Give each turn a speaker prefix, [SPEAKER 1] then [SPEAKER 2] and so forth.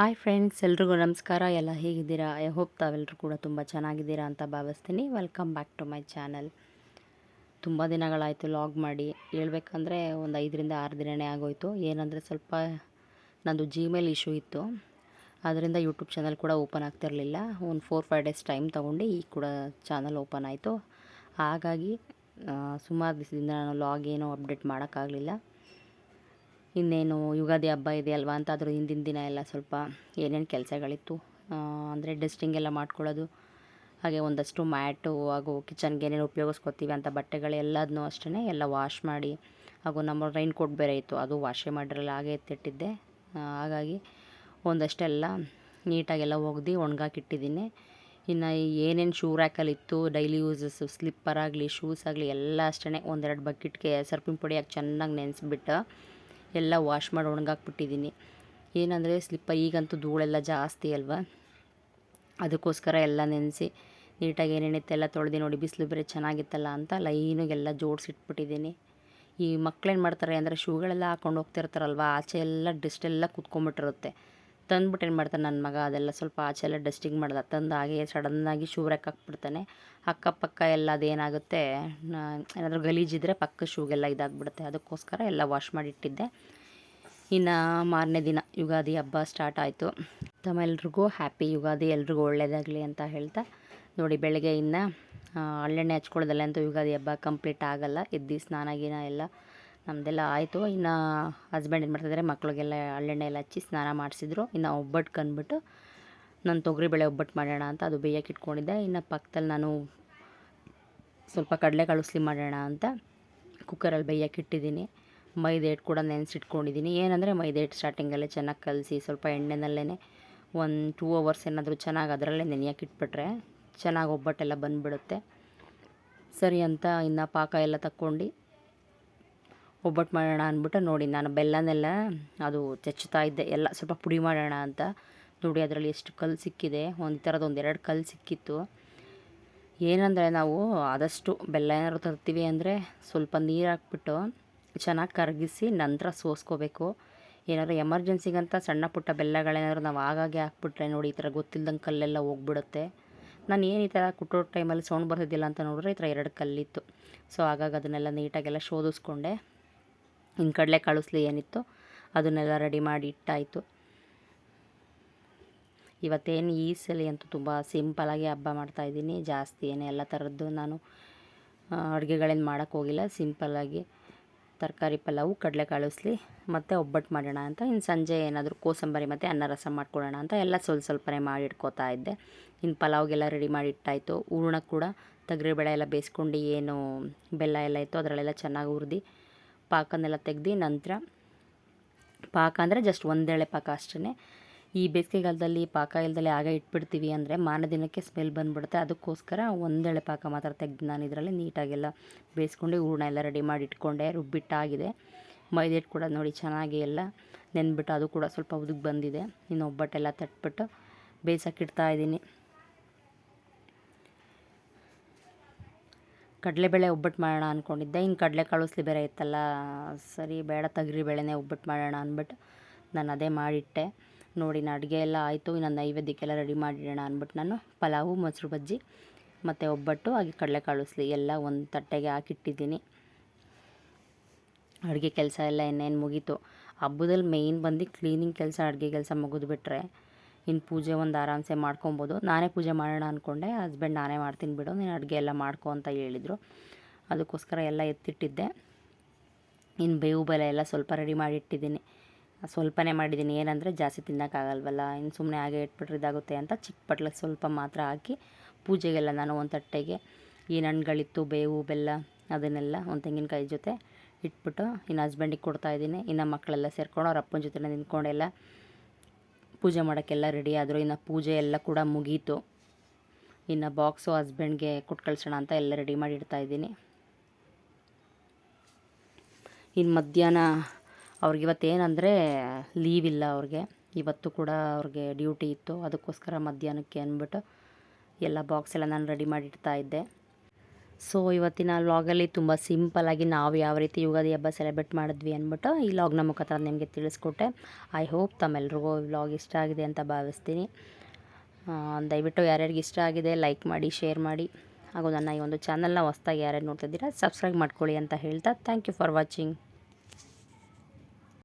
[SPEAKER 1] Hi friends, ಎಲ್ರಿಗೂ ನಮಸ್ಕಾರ. ಎಲ್ಲ ಹೇಗಿದ್ದೀರಾ? ಐ ಹೋಪ್ ತಾವೆಲ್ಲರೂ ಕೂಡ ತುಂಬ ಚೆನ್ನಾಗಿದ್ದೀರಾ ಅಂತ ಭಾವಿಸ್ತೀನಿ. Welcome back to my channel. ತುಂಬ ದಿನಗಳಾಯಿತು ಲಾಗ್ ಮಾಡಿ. ಹೇಳ್ಬೇಕಂದ್ರೆ ಒಂದು ಐದರಿಂದ ಆರು ದಿನನೇ ಆಗೋಯ್ತು. ಏನಂದರೆ ಸ್ವಲ್ಪ ನಂದು ಜಿಮೇಲ್ ಇಶ್ಯೂ ಇತ್ತು. ಅದರಿಂದ ಯೂಟ್ಯೂಬ್ ಚಾನಲ್ ಕೂಡ ಓಪನ್ ಆಗ್ತಿರಲಿಲ್ಲ. ಒಂದು ಫೋರ್ ಫೈವ್ ಡೇಸ್ ಟೈಮ್ ತೊಗೊಂಡು ಈಗ ಕೂಡ ಚಾನಲ್ ಓಪನ್ ಆಯಿತು. ಹಾಗಾಗಿ ಸುಮಾರು ದಿವಸದಿಂದ ನಾನು ಲಾಗ್ ಏನೂ ಅಪ್ಡೇಟ್ ಮಾಡೋಕ್ಕಾಗಲಿಲ್ಲ. ಇನ್ನೇನು ಯುಗಾದಿ ಹಬ್ಬ ಇದೆ ಅಲ್ವಾ ಅಂತ ಅದ್ರ ಹಿಂದಿನ ದಿನ ಎಲ್ಲ ಸ್ವಲ್ಪ ಏನೇನು ಕೆಲಸಗಳಿತ್ತು ಅಂದರೆ ಡಸ್ಟಿಂಗ್ ಎಲ್ಲ ಮಾಡ್ಕೊಳ್ಳೋದು, ಹಾಗೆ ಒಂದಷ್ಟು ಮ್ಯಾಟು ಹಾಗೂ ಕಿಚನ್ಗೆ ಏನೇನು ಉಪಯೋಗಿಸ್ಕೊತೀವಿ ಅಂತ ಬಟ್ಟೆಗಳೆಲ್ಲದನ್ನೂ ಅಷ್ಟೇ ಎಲ್ಲ ವಾಶ್ ಮಾಡಿ, ಹಾಗೂ ನಮ್ಮ ರೈನ್ ಕೋಟ್ ಬೇರೆ ಇತ್ತು, ಅದು ವಾಶೇ ಮಾಡಿರಲ್ಲ ಹಾಗೆ ಎತ್ತಿಟ್ಟಿದ್ದೆ. ಹಾಗಾಗಿ ಒಂದಷ್ಟೆಲ್ಲ ನೀಟಾಗೆಲ್ಲ ಒಗ್ದು ಒಣಗಾಕಿಟ್ಟಿದ್ದೀನಿ. ಇನ್ನು ಏನೇನು ಶೂ ರ್ಯಾಕಲ್ಲಿತ್ತು ಡೈಲಿ ಯೂಸಸ್ಸು ಸ್ಲಿಪ್ಪರ್ ಆಗಲಿ ಶೂಸ್ ಆಗಲಿ ಎಲ್ಲ ಅಷ್ಟೇ ಒಂದೆರಡು ಬಕೆಟ್ಗೆ ಸರ್ಪಿನ ಪುಡಿ ಚೆನ್ನಾಗಿ ನೆನೆಸ್ಬಿಟ್ಟು ಎಲ್ಲ ವಾಶ್ ಮಾಡಿ ಒಣಗಾಕ್ಬಿಟ್ಟಿದ್ದೀನಿ. ಏನಂದರೆ ಸ್ಲಿಪ್ಪರ್ ಈಗಂತೂ ಧೂಳೆಲ್ಲ ಜಾಸ್ತಿ ಅಲ್ವಾ? ಅದಕ್ಕೋಸ್ಕರ ಎಲ್ಲ ನೆನೆಸಿ ನೀಟಾಗಿ ಏನೇನಿತ್ತೆಲ್ಲ ತೊಳೆದು ನೋಡಿ ಬಿಸಿಲು ಬೇರೆ ಚೆನ್ನಾಗಿತ್ತಲ್ಲ ಅಂತ ಲೈನಿಗೆಲ್ಲ ಜೋಡಿಸಿಟ್ಬಿಟ್ಟಿದ್ದೀನಿ. ಈ ಮಕ್ಳೇನು ಮಾಡ್ತಾರೆ ಅಂದರೆ ಶೂಗಳೆಲ್ಲ ಹಾಕೊಂಡು ಹೋಗ್ತಿರ್ತಾರಲ್ವ? ಆಚೆ ಎಲ್ಲ ಡಸ್ಟ್ ಎಲ್ಲ ಕುತ್ಕೊಂಬಿಟ್ಟಿರುತ್ತೆ ತಂದ್ಬಿಟ್ಟು ಏನು ಮಾಡ್ತಾನೆ ನನ್ನ ಮಗ, ಅದೆಲ್ಲ ಸ್ವಲ್ಪ ಆಚೆ ಎಲ್ಲ ಡಸ್ಟಿಂಗ್ ಮಾಡ್ದ, ತಂದು ಹಾಗೆ ಸಡನ್ನಾಗಿ ಶೂ ರ್ಯಾಕ್ ಹಾಕ್ಬಿಡ್ತಾನೆ. ಅಕ್ಕಪಕ್ಕ ಎಲ್ಲ ಅದೇನಾಗುತ್ತೆ ಏನಾದರೂ ಗಲೀಜಿದ್ರೆ ಪಕ್ಕ ಶೂಗೆಲ್ಲ ಇದಾಗ್ಬಿಡುತ್ತೆ. ಅದಕ್ಕೋಸ್ಕರ ಎಲ್ಲ ವಾಶ್ ಮಾಡಿಟ್ಟಿದ್ದೆ. ಇನ್ನು ಮಾರನೇ ದಿನ ಯುಗಾದಿ ಹಬ್ಬ ಸ್ಟಾರ್ಟ್ ಆಯಿತು. ತಮ್ಮೆಲ್ರಿಗೂ ಹ್ಯಾಪಿ ಯುಗಾದಿ, ಎಲ್ರಿಗೂ ಒಳ್ಳೆಯದಾಗಲಿ ಅಂತ ಹೇಳ್ತಾ, ನೋಡಿ ಬೆಳಗ್ಗೆ ಇನ್ನು ಹಳ್ಳೆಣ್ಣೆ ಹಚ್ಕೊಳ್ಳೋದಲ್ಲ ಅಂತೂ ಯುಗಾದಿ ಹಬ್ಬ ಕಂಪ್ಲೀಟ್ ಆಗಲ್ಲ, ಎದ್ದು ಸ್ನಾನ ಗೀನ ಎಲ್ಲ ನಮ್ಮದೆಲ್ಲ ಆಯಿತು. ಇನ್ನು ಹಸ್ಬೆಂಡ್ ಏನು ಮಾಡ್ತಿದ್ದಾರೆ ಮಕ್ಳಿಗೆಲ್ಲ ಹಳ್ಳೆಣ್ಣೆ ಎಲ್ಲ ಹಚ್ಚಿ ಸ್ನಾನ ಮಾಡಿಸಿದ್ರು. ಇನ್ನು ಒಬ್ಬಟ್ಟು ಕಂದ್ಬಿಟ್ಟು ನಾನು ತೊಗರಿಬೇಳೆ ಒಬ್ಬಟ್ಟು ಮಾಡೋಣ ಅಂತ ಅದು ಬೇಯಕ್ಕೆ ಇಟ್ಕೊಂಡಿದ್ದೆ. ಇನ್ನು ಪಕ್ಕದಲ್ಲಿ ನಾನು ಸ್ವಲ್ಪ ಕಡಲೆ ಉಸ್ಲಿ ಮಾಡೋಣ ಅಂತ ಕುಕ್ಕರಲ್ಲಿ ಬೇಯಕ್ಕೆ ಇಟ್ಟಿದ್ದೀನಿ. ಮೈದೆ ಹಿಟ್ಟು ಕೂಡ ನೆನೆಸಿಟ್ಕೊಂಡಿದ್ದೀನಿ. ಏನಂದರೆ ಮೈದೆ ಹಿಟ್ಟು ಸ್ಟಾರ್ಟಿಂಗಲ್ಲೇ ಚೆನ್ನಾಗಿ ಕಲಸಿ ಸ್ವಲ್ಪ ಎಣ್ಣೆನಲ್ಲೇ ಒಂದು ಟೂ ಅವರ್ಸ್ ಏನಾದರೂ ಚೆನ್ನಾಗಿ ಅದರಲ್ಲೇ ನೆನೆಯಕ್ಕೆ ಇಟ್ಬಿಟ್ರೆ ಚೆನ್ನಾಗಿ ಒಬ್ಬಟ್ಟೆಲ್ಲ ಬಂದುಬಿಡುತ್ತೆ. ಸರಿ ಅಂತ ಇನ್ನು ಪಾಕ ಎಲ್ಲ ತಕ್ಕೊಂಡು ಒಬ್ಬಟ್ಟು ಮಾಡೋಣ ಅಂದ್ಬಿಟ್ಟು ನೋಡಿ ನಾನು ಬೆಲ್ಲನೆಲ್ಲ ಅದು ಚೆಚ್ಚುತ್ತಾ ಇದ್ದೆ. ಎಲ್ಲ ಸ್ವಲ್ಪ ಪುಡಿ ಮಾಡೋಣ ಅಂತ. ನೋಡಿ ಅದರಲ್ಲಿ ಎಷ್ಟು ಕಲ್ಲು ಸಿಕ್ಕಿದೆ. ಒಂದು ಥರದ ಒಂದೆರಡು ಕಲ್ಲು ಸಿಕ್ಕಿತ್ತು. ಏನಂದರೆ ನಾವು ಆದಷ್ಟು ಬೆಲ್ಲ ಏನಾದ್ರು ತರ್ತೀವಿ ಅಂದರೆ ಸ್ವಲ್ಪ ನೀರು ಹಾಕ್ಬಿಟ್ಟು ಚೆನ್ನಾಗಿ ಕರಗಿಸಿ ನಂತರ ಸೋಸ್ಕೋಬೇಕು. ಏನಾದ್ರು ಎಮರ್ಜೆನ್ಸಿಗಂತ ಸಣ್ಣ ಪುಟ್ಟ ಬೆಲ್ಲಗಳೇನಾದ್ರು ನಾವು ಆಗಾಗೆ ಹಾಕ್ಬಿಟ್ರೆ ನೋಡಿ ಈ ಥರ ಗೊತ್ತಿಲ್ಲದಂಗೆ ಕಲ್ಲೆಲ್ಲ ಹೋಗ್ಬಿಡುತ್ತೆ. ನಾನು ಏನು ಈ ಥರ ಕುಟ್ಟೋ ಟೈಮಲ್ಲಿ ಸೌಂಡ್ ಬರ್ತಿದ್ದಿಲ್ಲ ಅಂತ ನೋಡಿದ್ರೆ ಈ ಥರ ಎರಡು ಕಲ್ಲಿತ್ತು. ಸೊ ಹಾಗಾಗಿ ಅದನ್ನೆಲ್ಲ ನೀಟಾಗೆಲ್ಲ ಶೋಧಿಸ್ಕೊಂಡೆ. ಇನ್ನು ಕಡಲೆ ಕಳಿಸ್ಲಿ ಏನಿತ್ತು ಅದನ್ನೆಲ್ಲ ರೆಡಿ ಮಾಡಿ ಇಟ್ಟಾಯಿತು. ಇವತ್ತೇನು ಈ ಸಲ ಅಂತೂ ತುಂಬ ಸಿಂಪಲಾಗಿ ಹಬ್ಬ ಮಾಡ್ತಾಯಿದ್ದೀನಿ ಜಾಸ್ತಿ ಏನು ಎಲ್ಲ ಥರದ್ದು ನಾನು ಅಡುಗೆಗಳೇನು ಮಾಡೋಕ್ಕೆ ಹೋಗಿಲ್ಲ. ಸಿಂಪಲ್ಲಾಗಿ ತರಕಾರಿ ಪಲಾವು, ಕಡಲೆ ಕಳಿಸ್ಲಿ ಮತ್ತು ಒಬ್ಬಟ್ಟು ಮಾಡೋಣ ಅಂತ. ಇನ್ನು ಸಂಜೆ ಏನಾದರೂ ಕೋಸಂಬರಿ ಮತ್ತು ಅನ್ನ ರಸ ಮಾಡ್ಕೊಳ್ಳೋಣ ಅಂತ ಎಲ್ಲ ಸ್ವಲ್ಪ ಸ್ವಲ್ಪನೇ ಮಾಡಿ ಇಟ್ಕೋತಾ ಇದ್ದೆ. ಇನ್ನು ಪಲಾವ್ಗೆಲ್ಲ ರೆಡಿ ಮಾಡಿ ಇಟ್ಟಾಯಿತು. ಹೂರ್ಣ ಕೂಡ ತೊಗರಿಬೇಳೆ ಎಲ್ಲ ಬೇಯಿಸ್ಕೊಂಡು ಏನು ಬೆಲ್ಲ ಎಲ್ಲ ಇತ್ತು ಅದರಲ್ಲೆಲ್ಲ ಚೆನ್ನಾಗಿ ಹುರಿದು ಪಾಕನೆಲ್ಲ ತೆಗ್ದು ನಂತರ ಪಾಕ ಅಂದರೆ ಜಸ್ಟ್ ಒಂದೇಳೆ ಪಾಕ ಅಷ್ಟೇ ಈ ಬೇಸಿಗೆಗಾಲದಲ್ಲಿ ಪಾಕ ಇಲ್ಲದಲ್ಲಿ ಆಗ ಇಟ್ಬಿಡ್ತೀವಿ ಅಂದರೆ ಮಾನ ದಿನಕ್ಕೆ ಸ್ಮೆಲ್ ಬಂದುಬಿಡುತ್ತೆ. ಅದಕ್ಕೋಸ್ಕರ ಒಂದೇಳೆ ಪಾಕ ಮಾತ್ರ ತೆಗ್ದು ನಾನು ಇದರಲ್ಲಿ ನೀಟಾಗೆಲ್ಲ ಬೇಯಿಸ್ಕೊಂಡು ಹೂರ್ಣ ಎಲ್ಲ ರೆಡಿ ಮಾಡಿ ಇಟ್ಕೊಂಡೆ. ರುಬ್ಬಿಟ್ಟಾಗಿದೆ. ಮೈದಿಟ್ಟು ಕೂಡ ನೋಡಿ ಚೆನ್ನಾಗಿ ಎಲ್ಲ ನೆನ್ಬಿಟ್ಟು ಅದು ಕೂಡ ಸ್ವಲ್ಪ ಉದುಗ್ ಬಂದಿದೆ. ಇನ್ನು ಒಬ್ಬಟ್ಟೆಲ್ಲ ತಟ್ಬಿಟ್ಟು ಬೇಯಿಸೋಕೆ ಕಡಲೆಬೇಳೆ ಒಬ್ಬಟ್ಟು ಮಾಡೋಣ ಅಂದ್ಕೊಂಡಿದ್ದೆ ಇನ್ನು ಕಡಲೆ ಕಳಿಸ್ಲಿ ಬೇರೆ ಇತ್ತಲ್ಲ, ಸರಿ ಬೇಡ, ತಗ್ರಿ ಬೇಳೆನೇ ಒಬ್ಬಟ್ಟು ಮಾಡೋಣ ಅಂದ್ಬಿಟ್ಟು ನಾನು ಅದೇ ಮಾಡಿಟ್ಟೆ. ನೋಡಿ ನಾನು ಅಡುಗೆ ಎಲ್ಲ ಆಯಿತು. ಇನ್ನು ನೈವೇದ್ಯಕ್ಕೆಲ್ಲ ರೆಡಿ ಮಾಡಿಡೋಣ ಅಂದ್ಬಿಟ್ಟು ನಾನು. ಪಲಾವು, ಮೊಸರು ಬಜ್ಜಿ, ಮತ್ತು ಒಬ್ಬಟ್ಟು, ಹಾಗೆ ಕಡಲೆ ಕಳಿಸ್ಲಿ. ಎಲ್ಲ ಒಂದು ತಟ್ಟೆಗೆ ಹಾಕಿಟ್ಟಿದ್ದೀನಿ. ಅಡುಗೆ ಕೆಲಸ ಎಲ್ಲ ಇನ್ನೇನು ಮುಗೀತು. ಹಬ್ಬದಲ್ಲಿ ಮೇಯ್ನ್ ಬಂದು ಕ್ಲೀನಿಂಗ್ ಕೆಲಸ, ಅಡುಗೆ ಕೆಲಸ ಮುಗಿದ್ಬಿಟ್ರೆ ಇನ್ನು ಪೂಜೆ ಒಂದು ಆರಾಮ್ಸೆ ಮಾಡ್ಕೊಬೋದು. ನಾನೇ ಪೂಜೆ ಮಾಡೋಣ ಅಂದ್ಕೊಂಡೆ ಹಸ್ಬೆಂಡ್ ನಾನೇ ಮಾಡ್ತೀನಿ ಬಿಡು, ನೀನು ಅಡುಗೆ ಎಲ್ಲ ಮಾಡ್ಕೊ ಅಂತ ಹೇಳಿದರು. ಅದಕ್ಕೋಸ್ಕರ ಎಲ್ಲ ಎತ್ತಿಟ್ಟಿದ್ದೆ. ಇನ್ನು ಬೇವು ಬೆಲೆ ಎಲ್ಲ ಸ್ವಲ್ಪ ರೆಡಿ ಮಾಡಿ ಇಟ್ಟಿದ್ದೀನಿ ಸ್ವಲ್ಪನೇ ಮಾಡಿದ್ದೀನಿ. ಏನಂದರೆ ಜಾಸ್ತಿ ತಿನ್ನೋಕ್ಕಾಗಲ್ವಲ್ಲ, ಇನ್ನು ಸುಮ್ಮನೆ ಹಾಗೆ ಇಟ್ಬಿಟ್ರೆ ಇದಾಗುತ್ತೆ ಅಂತ ಚಿಕ್ಕ ಸ್ವಲ್ಪ ಮಾತ್ರ ಹಾಕಿ ಪೂಜೆಗೆಲ್ಲ ನಾನು ಒಂದು ತಟ್ಟೆಗೆ ಏನು ಹಣ್ಣುಗಳಿತ್ತು, ಬೇವು, ಬೆಲ್ಲ ಅದನ್ನೆಲ್ಲ ಒಂದು ತೆಂಗಿನಕಾಯಿ ಜೊತೆ ಇಟ್ಬಿಟ್ಟು ಇನ್ನು ಹಸ್ಬೆಂಡಿಗೆ ಕೊಡ್ತಾಯಿದ್ದೀನಿ ಇನ್ನು ಮಕ್ಕಳೆಲ್ಲ ಸೇರ್ಕೊಂಡು ಅವ್ರ ಅಪ್ಪನ ಜೊತೆ ನಿಂತ್ಕೊಂಡೆಲ್ಲ ಪೂಜೆ ಮಾಡೋಕ್ಕೆಲ್ಲ ರೆಡಿ ಆದರು, ಇನ್ನು ಪೂಜೆ ಎಲ್ಲ ಕೂಡ ಮುಗೀತು. ಇನ್ನು ಬಾಕ್ಸು ಹಸ್ಬೆಂಡ್ಗೆ ಕೊಟ್ಟು ಕಳ್ಸೋಣ ಅಂತ ಎಲ್ಲ ರೆಡಿ ಮಾಡಿ ಇಡ್ತಾಯಿದ್ದೀನಿ ಇನ್ನು ಮಧ್ಯಾಹ್ನ ಅವ್ರಿಗೆ ಇವತ್ತೇನಂದರೆ ಲೀವ್ ಇಲ್ಲ ಅವ್ರಿಗೆ. ಇವತ್ತು ಕೂಡ ಅವ್ರಿಗೆ ಡ್ಯೂಟಿ ಇತ್ತು. ಅದಕ್ಕೋಸ್ಕರ ಮಧ್ಯಾಹ್ನಕ್ಕೆ ಅಂದ್ಬಿಟ್ಟು ಎಲ್ಲ ಬಾಕ್ಸ್ ಎಲ್ಲ ನಾನು ರೆಡಿ ಮಾಡಿ ಇಡ್ತಾ ಇದ್ದೆ. ಸೊ ಇವತ್ತಿನ ವ್ಲಾಗಲ್ಲಿ ತುಂಬ ಸಿಂಪಲಾಗಿ ನಾವು ಯಾವ ರೀತಿ ಯುಗಾದಿ ಹಬ್ಬ ಸೆಲೆಬ್ರೇಟ್ ಮಾಡಿದ್ವಿ ಅಂದ್ಬಿಟ್ಟು ಈ ವ್ಲಾಗ್ನ ಮುಖಾಂತರ ನಿಮಗೆ ತಿಳಿಸ್ಕೊಟ್ಟೆ. ಐ ಹೋಪ್ ತಮ್ಮೆಲ್ರಿಗೂ ಈ ವ್ಲಾಗ್ ಇಷ್ಟ ಆಗಿದೆ ಅಂತ ಭಾವಿಸ್ತೀನಿ. ದಯವಿಟ್ಟು ಯಾರ್ಯಾರಿಗೆ ಇಷ್ಟ ಆಗಿದೆ ಲೈಕ್ ಮಾಡಿ ಶೇರ್ ಮಾಡಿ. ಹಾಗೂ ನನ್ನ ಈ ಒಂದು ಚಾನಲ್ನ ಹೊಸ್ದಾಗಿ ಯಾರ್ಯಾರು ನೋಡ್ತಿದ್ದೀರಾ ಸಬ್ಸ್ಕ್ರೈಬ್ ಮಾಡ್ಕೊಳ್ಳಿ ಅಂತ ಹೇಳ್ತಾ ಥ್ಯಾಂಕ್ ಯು ಫಾರ್ ವಾಚಿಂಗ್